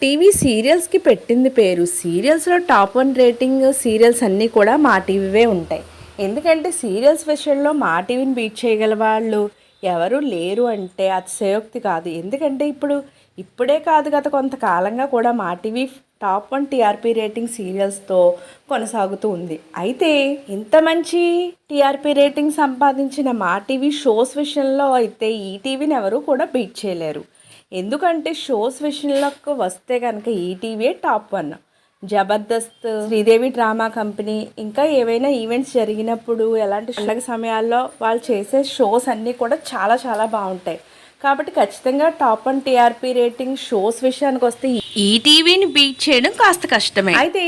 TV సీరియల్స్కి పెట్టింది పేరు. సీరియల్స్లో టాప్ వన్ రేటింగ్ సీరియల్స్ అన్నీ కూడా మా టీవీవే ఉంటాయి. ఎందుకంటే సీరియల్స్ విషయంలో మా టీవీని బీట్ చేయగల వాళ్ళు ఎవరు లేరు అంటే అతిశయోక్తి కాదు. ఎందుకంటే ఇప్పుడు ఇప్పుడే కాదు గత కొంతకాలంగా కూడా Maa TV top one TRP rating సీరియల్స్తో కొనసాగుతూ ఉంది. అయితే ఇంత మంచి టీఆర్పీ రేటింగ్ సంపాదించిన మా టీవీ షోస్ విషయంలో అయితే ఈ టీవీని కూడా బీట్ చేయలేరు. ఎందుకంటే షోస్ విషయంలోకి వస్తే కనుక ETV top one. Jabardasth Sridevi drama company ఇంకా ఏవైనా ఈవెంట్స్ జరిగినప్పుడు ఎలాంటి పండగ సమయాల్లో వాళ్ళు చేసే షోస్ అన్నీ కూడా చాలా చాలా బాగుంటాయి. కాబట్టి ఖచ్చితంగా top one TRP rating shows విషయానికి వస్తే ఈ టీవీని బీట్ చేయడం కాస్త కష్టమే. అయితే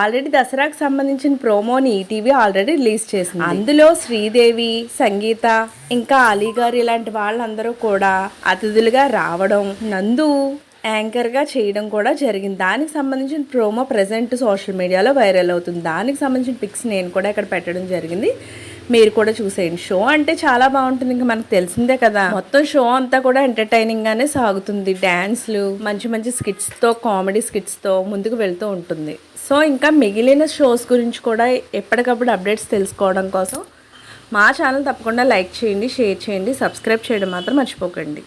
ఆల్రెడీ దసరాకు సంబంధించిన ప్రోమోని ఈటీవీ ఆల్రెడీ రిలీజ్ చేసింది. అందులో శ్రీదేవి సంగీత ఇంకా అలీ గారు ఇలాంటి వాళ్ళందరూ కూడా అతిథులుగా రావడం నందు యాంకర్గా చేయడం కూడా జరిగింది. దానికి సంబంధించిన ప్రోమో ప్రజెంట్ సోషల్ మీడియాలో వైరల్ అవుతుంది. దానికి సంబంధించిన పిక్స్ నేను కూడా ఇక్కడ పెట్టడం జరిగింది. మీరు కూడా చూసేయండి. షో అంటే చాలా బాగుంటుంది. ఇంకా మనకు తెలిసిందే కదా. మొత్తం షో అంతా కూడా ఎంటర్టైనింగ్ గానే సాగుతుంది. డ్యాన్స్లు మంచి మంచి స్కిట్స్తో కామెడీ స్కిట్స్తో ముందుకు వెళ్తూ ఉంటుంది. సో ఇంకా మిగిలిన షోస్ గురించి కూడా ఎప్పటికప్పుడు అప్డేట్స్ తెలుసుకోవడం కోసం మా ఛానల్ తప్పకుండా లైక్ చేయండి షేర్ చేయండి సబ్స్క్రైబ్ చేయడం మాత్రం మర్చిపోకండి.